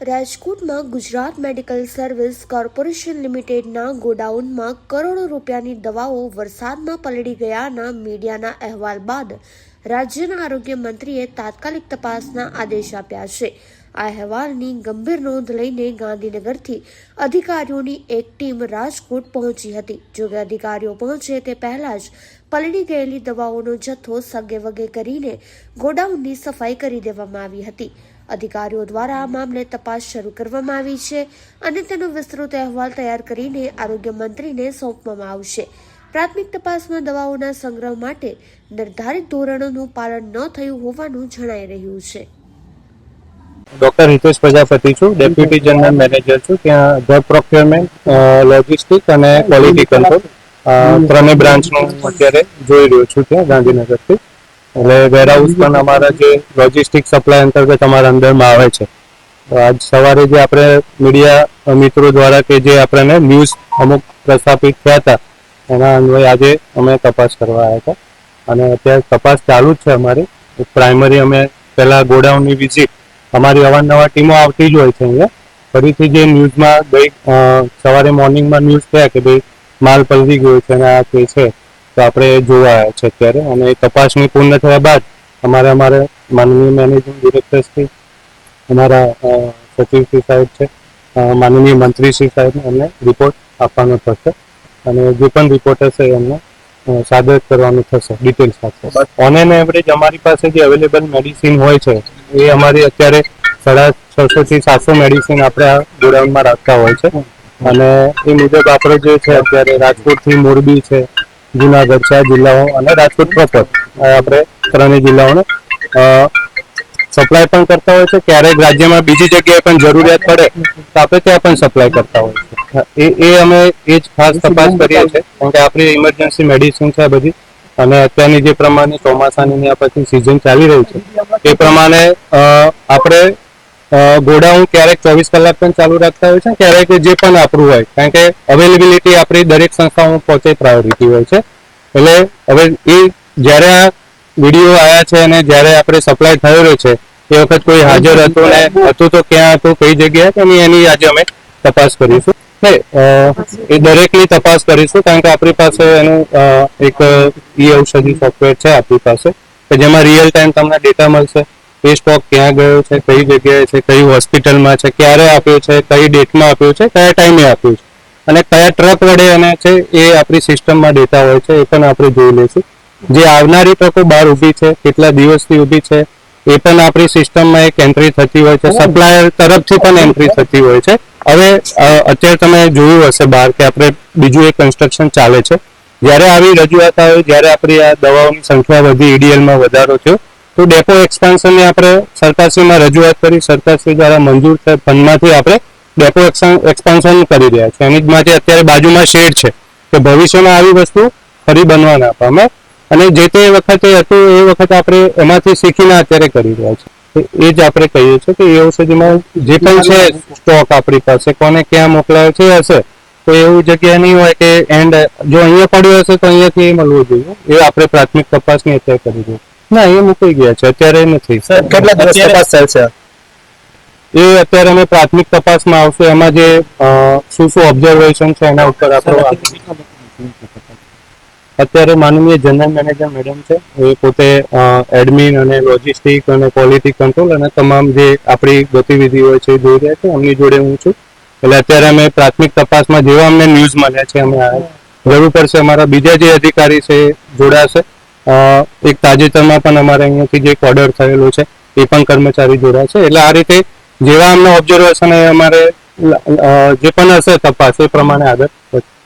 રાજકોટમાં Gujarat medical service corporation લિમિટેડના ગોડાઉનમાં કરોડો રૂપિયાની દવાઓ વરસાદમાં પલળી ગયાના મીડિયાના અહેવાલ બાદ રાજ્યના આરોગ્ય મંત્રીએ તાત્કાલિક તપાસના આદેશ આપ્યા છે. આ અહેવાલની ગંભીર નોંધ લઈને ગાંધીનગરથી અધિકારીઓની એક ટીમ રાજકોટ પહોંચી હતી. જોકે અધિકારીઓ પહોંચે તે પહેલા જ પલળી ગયેલી દવાઓનો જથ્થો સગે વગે કરીને ગોડાઉનની સફાઈ કરી દેવામાં આવી હતી. અધિકારીઓ દ્વારા આ મામલે તપાસ શરૂ કરવામાં આવી છે અને તેનો વિસ્તૃત અહેવાલ તૈયાર કરીને આરોગ્ય મંત્રીને સોંપવામાં આવશે. પ્રાથમિક તપાસમાં દવાઓના સંગ્રહ માટે નિર્ધારિત ધોરણોનું પાલન ન થયું હોવાનું જણાઈ રહ્યું છે. ડોક્ટર હિતેશ પ્રજાપતિ છું, ડેપ્યુટી જનરલ મેનેજર છું. ત્યાં ડ્રગ પ્રોક્યોરમેન્ટ લોજિસ્ટિક અને ક્વોલિટી કંટ્રોલ ત્રણેય બ્રાન્ચનું અત્યારે જોઈ રહ્યો છું ત્યાં ગાંધીનગરથી. એટલે વેરહાઉસ પણ અમારા જે લોજિસ્ટિક સપ્લાય અંતર્ગત અમારા અંદરમાં આવે છે. આજ સવારે જે આપણે મીડિયા મિત્રો દ્વારા કે જે આપણને ન્યૂઝ અમુક પ્રસ્થાપિત થયા હતા, એના અન્વયે આજે અમે તપાસ કરવા આવ્યા હતા. અને અત્યારે તપાસ ચાલુ જ છે અમારી. પ્રાઇમરી અમે પહેલા ગોડાઉનની વિઝિટ અમારી અવારનવાર ટીમો આવતી જ હોય છે અહીંયા. ફરીથી જે ન્યૂઝમાં ગઈ સવારે મોર્નિંગમાં ન્યૂઝ થયા કે ભાઈ માલ પલવી ગયો છે અને આ તે છે તો આપણે જોવા છે અત્યારે. અને તપાસણી પૂર્ણ થયા બાદ અમારે અમારે માનનીય મેનેજિંગ ડિરેક્ટર શ્રી અમારા અ, સચિવ શ્રી સાહેબ છે માનનીય મંત્રી શ્રી સાહેબને અમને રિપોર્ટ આપવાનો થશે. અને જે પણ રિપોર્ટ હશે એમને સાદર કરવાનું થશે ડિટેલ્સ સાથે ઓન એન એવરેજ અમારી પાસે જે અવેલેબલ મેડિસિન હોય છે એ અમારી અત્યારે સાડા છસો થી સાતસો મેડિસિન આપણે આ ગોડાઉનમાં રાખતા હોય છે. અને એ મુજબ આપણે જે છે અત્યારે રાજકોટથી મોરબી છે જુનાગઢ આ જિલ્લાઓ અને રાજકોટ પ્રોપર આપણે ત્રણેય જિલ્લાઓને સપ્લાય પણ કરતા હોય છે. ક્યારેક રાજ્યમાં બીજી જગ્યાએ પણ જરૂરિયાત પડે, તો આપણે ત્યાં પણ સપ્લાય કરતા હોય છે. એ એ અમે એ જ ખાસ તપાસ કરીએ છીએ, કારણ કે આપણી ઇમરજન્સી મેડિસિન છે બધી. અને અત્યારની જે પ્રમાણે ચોમાસાની પછી સિઝન ચાલી રહી છે, એ પ્રમાણે આપણે ગોડાઉન ક્યારેક ચોવીસ કલાક પણ ચાલુ રાખતા હોય છે, ક્યારેક જે પણ આપણું હોય. કારણ કે અવેલેબિલિટી આપણી દરેક સંસ્થાઓમાં પહોંચે પ્રાયોરિટી હોય છે. એટલે હવે એ જ્યારે આ વીડિયો આવ્યા છે અને જ્યારે આપણે સપ્લાય થયો છે, એ વખત કોઈ હાજર હતું ને હતું તો ક્યાં હતું, કઈ જગ્યાએ એની એની આજે અમે તપાસ કરીશું. એ દરેકની તપાસ કરીશું, કારણ કે આપણી પાસે એનું એક ઈ ઔષધિ સોફ્ટવેર છે આપણી પાસે, કે જેમાં રિયલ ટાઈમ તમને ડેટા મળશે. એ સ્ટોક ક્યાં ગયો છે, કઈ જગ્યાએ છે, કઈ હોસ્પિટલમાં છે, ક્યારે આપ્યો છે, કઈ ડેટમાં આપ્યો છે, કયા ટાઈમે આપ્યું છે અને કયા ટ્રક વડે એને છે એ આપણી સિસ્ટમમાં ડેટા હોય છે, એ પણ આપણે જોઈ લઈશું. જે આવનારી ટ્રકો બહાર ઊભી છે, કેટલા દિવસથી ઊભી છે, એ પણ આપણી સિસ્ટમમાં એક એન્ટ્રી થતી હોય છે સપ્લાયર તરફથી પણ એન્ટ્રી થતી હોય છે. હવે અત્યારે તમે જોયું હશે બહાર કે આપણે બીજું એક કન્સ્ટ્રક્શન ચાલે છે. જ્યારે આવી રજૂઆત આવે, જ્યારે આપણી આ દવાઓની સંખ્યા વધી ઈડીએલમાં વધારો થયો તો ડેપો એક્સપાન્શનની આપણે સરકારશ્રીમાં રજૂઆત કરી, સરકારશ્રી દ્વારા મંજૂર થાય ફંડમાંથી આપણે ડેપો એક્સપાન્શન કરી રહ્યા છીએ. એની જ માટે અત્યારે બાજુમાં શેડ છે કે ભવિષ્યમાં આવી વસ્તુ ફરી બનવા ના પામે અને જે તે વખતે હતું, એ વખત આપણે એમાંથી શીખીને અત્યારે કરી રહ્યા છે એ જ આપણે કહીએ છીએ કે એ ઔષધિમાં જે પણ છે સ્ટોક આપણી પાસે, કોને ક્યાં મોકલાયો છે, હશે, તો એવું જગ્યા નહીં હોય કે એન્ડ, જો અહીંયા પડ્યો હશે તો અહીંયાથી એ મળવું જોઈએ. એ આપણે પ્રાથમિક તપાસની અત્યારે કરી દઈએ ના એ મૂકી ગયા છે. અત્યારે નથી. કેટલા દિવસ તપાસ ચાલશે એ અત્યારે અમે પ્રાથમિક તપાસમાં આવશે. એમાં જે શું શું ઓબ્ઝર્વેશન છે એના ઉપર આપણો અત્યારે માનનીય જનરલ મેનેજર મેડમ છે. એ પોતે એડમિન અને લોજિસ્ટિક અને ક્વોલિટી કંટ્રોલ અને તમામ જે આપણી ગતિવિધિ હોય છે એ જોઈ રહ્યા છે. એમની જોડે હું છું. એટલે અત્યારે અમે પ્રાથમિક તપાસમાં જેવા અમને ન્યૂઝ મળ્યા છે અમે જરૂર પડશે. અમારા બીજા જે અધિકારી છે જોડાશે. એક તાજેતરમાં પણ અમારે અહીંયાથી જે એક ઓર્ડર થયેલો છે, એ પણ કર્મચારી જોડાશે એટલે આ રીતે જેવા અમને ઓબ્ઝર્વેશન એ અમારે જે પણ હશે તપાસ, એ પ્રમાણે આગળ વધશે.